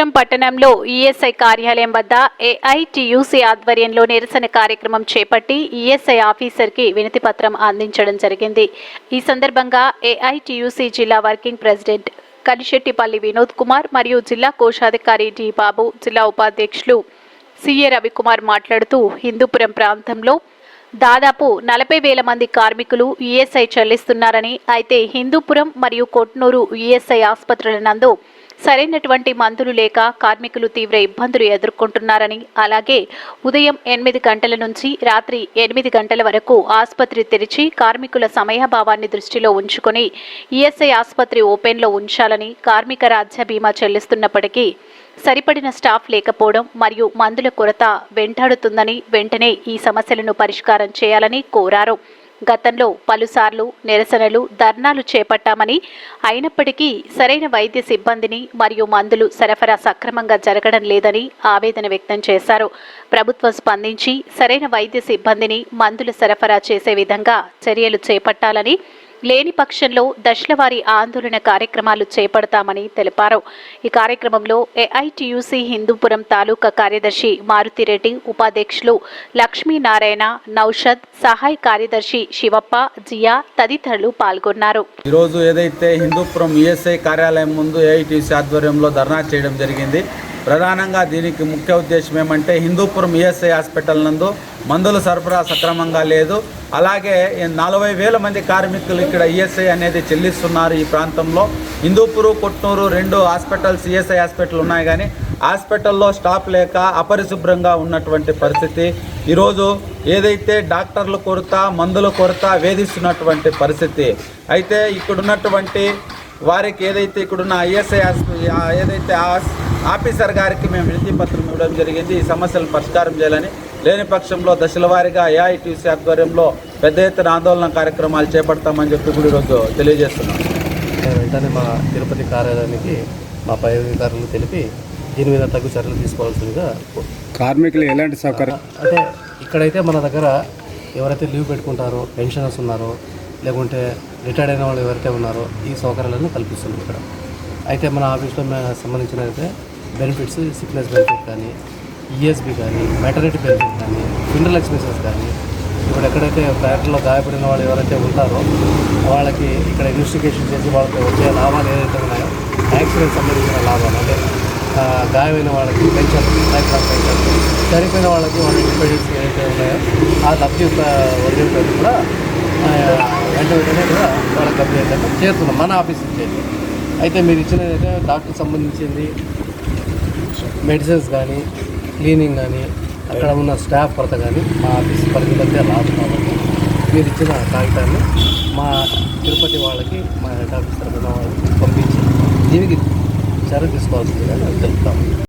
హిందూపురం పట్టణంలో ఈఎస్ఐ కార్యాలయం వద్ద ఏఐటియుసి ఆధ్వర్యంలో నిరసన కార్యక్రమం చేపట్టి ఈఎస్ఐ ఆఫీసర్కి వినతి పత్రం అందించడం జరిగింది. ఈ సందర్భంగా ఏఐటియుసి జిల్లా వర్కింగ్ ప్రెసిడెంట్ కలిశెట్టిపల్లి వినోద్ కుమార్ మరియు జిల్లా కోశాధికారి డి బాబు జిల్లా ఉపాధ్యక్షులు సిఏ రవికుమార్ మాట్లాడుతూ హిందూపురం ప్రాంతంలో దాదాపు నలభై వేల మంది కార్మికులు ఈఎస్ఐ చెల్లిస్తున్నారని అయితే హిందూపురం మరియు కొట్నూరు ఈఎస్ఐ ఆసుపత్రుల నందు సరైనటువంటి మందులు లేక కార్మికులు తీవ్ర ఇబ్బందులు ఎదుర్కొంటున్నారని అలాగే ఉదయం ఎనిమిది గంటల నుంచి రాత్రి ఎనిమిది గంటల వరకు ఆసుపత్రి తెరిచి కార్మికుల సమయభావాన్ని దృష్టిలో ఉంచుకొని ఈఎస్ఐ ఆసుపత్రి ఓపెన్లో ఉంచాలని కార్మిక రాజ్య బీమా చెల్లిస్తున్నప్పటికీ సరిపడిన స్టాఫ్ లేకపోవడం మరియు మందుల కొరత వెంటాడుతుందని వెంటనే ఈ సమస్యలను పరిష్కారం చేయాలని కోరారు. గతంలో పలుసార్లు నిరసనలు ధర్నాలు చేపట్టామని అయినప్పటికీ సరైన వైద్య సిబ్బందిని మరియు మందులు సరఫరా సక్రమంగా జరగడం లేదని ఆవేదన వ్యక్తం చేశారు. ప్రభుత్వం స్పందించి సరైన వైద్య సిబ్బందిని మందులు సరఫరా చేసే విధంగా చర్యలు చేపట్టాలని లేని పక్షంలో దశలవారి ఆందోళన కార్యక్రమాలు చేపడతామని తెలిపారు. ఈ కార్యక్రమంలో ఏఐటియుసి హిందూపురం తాలూకా కార్యదర్శి మారుతిరెడ్డి ఉపాధ్యక్షులు లక్ష్మీనారాయణ నౌషద్ సహాయ కార్యదర్శి శివప్ప జియా తదితరులు పాల్గొన్నారు. ఈరోజు ఏదైతే హిందూపురం ఈఎస్ఐ కార్యాలయం ముందు ఏఐటీసీ ఆధ్వర్యంలో ధర్నా చేయడం జరిగింది ప్రధానంగా దీనికి ముఖ్య ఉద్దేశం ఏమంటే హిందూపురం ఈఎస్ఐ హాస్పిటల్ నందు మందుల సరఫరా సక్రమంగా లేదు. అలాగే నలభై వేల మంది కార్మికులు ఇక్కడ ఈఎస్ఐ అనేది చెల్లిస్తున్నారు ఈ ప్రాంతంలో. హిందూపురు కొట్నూరు రెండు హాస్పిటల్స్ ఈఎస్ఐ హాస్పిటల్ ఉన్నాయి కానీ హాస్పిటల్లో స్టాఫ్ లేక అపరిశుభ్రంగా ఉన్నటువంటి పరిస్థితి. ఈరోజు ఏదైతే డాక్టర్ల కొరత మందుల కొరత వేధిస్తున్నటువంటి పరిస్థితి. అయితే ఇక్కడున్నటువంటి వారికి ఏదైతే ఇక్కడున్న ఐఎస్ఐ ఏదైతే ఆఫీసర్ గారికి మేము వినతి పత్రం ఇవ్వడం జరిగింది. ఈ సమస్యలను పరిష్కారం చేయాలని లేని పక్షంలో దశల వారీగా ఏఐటీసీ ఆధ్వర్యంలో పెద్ద ఎత్తున ఆందోళన కార్యక్రమాలు చేపడతామని చెప్పి కూడా ఈరోజు తెలియజేస్తున్నాం. నేను వెంటనే మా తిరుపతి కార్యాలయానికి మా పై అధికారులు తెలిపి దీని మీద తగు చర్యలు తీసుకోవాల్సిందిగా కార్మికులు ఎలాంటి సౌకర్యం అంటే ఇక్కడైతే మన దగ్గర ఎవరైతే లీవ్ పెట్టుకుంటారో పెన్షనర్స్ ఉన్నారో లేకుంటే రిటైర్డ్ అయిన వాళ్ళు ఎవరైతే ఉన్నారో ఈ సౌకర్యాలను కల్పిస్తున్నాం ఇక్కడ. అయితే మన ఆఫీస్లో సంబంధించిన అయితే బెనిఫిట్స్ సిక్నెస్ బెనిఫిట్ కానీ ఈఎస్బి కానీ మెటర్నిటీ బెనిఫిట్ కానీ ఫిండల్ ఎక్స్పెన్సెస్ కానీ ఇప్పుడు ఎక్కడైతే ఫ్యాక్టరీలో గాయపడిన వాళ్ళు ఎవరైతే ఉంటారో వాళ్ళకి ఇక్కడ ఇన్వెస్టిగేషన్ చేసి వాళ్ళకి వచ్చే లాభాలు ఏదైతే ఉన్నాయో యాక్సిడెంట్ సంబంధించిన లాభాలు అంటే గాయమైన వాళ్ళకి పెన్షన్ లైఫ్ లాంగ్ పెన్షన్ చనిపోయిన వాళ్ళకి వాళ్ళ డిపెండెన్స్ ఏదైతే ఉన్నాయో ఆ లబ్ధి ఒరిజినల్ కూడా వెంటనే కూడా వాళ్ళకి కంప్లైంట్ అంటే చేస్తున్నాం మన ఆఫీస్ నుంచి అయితే. మీరు ఇచ్చినది అయితే డాక్టర్ సంబంధించింది మెడిసిన్స్ కానీ క్లీనింగ్ కానీ అక్కడ ఉన్న స్టాఫ్ కొరత కానీ మా ఆఫీస్ పరిధిలోకి రాదు కాబట్టి మీరు ఇచ్చిన కాగితాన్ని మా తిరుపతి వాళ్ళకి మా హెడ్ ఆఫీసర్ వాళ్ళకి పంపించి దీనికి చర్య తీసుకోవాల్సిందిగా నేను తెలుపుతాము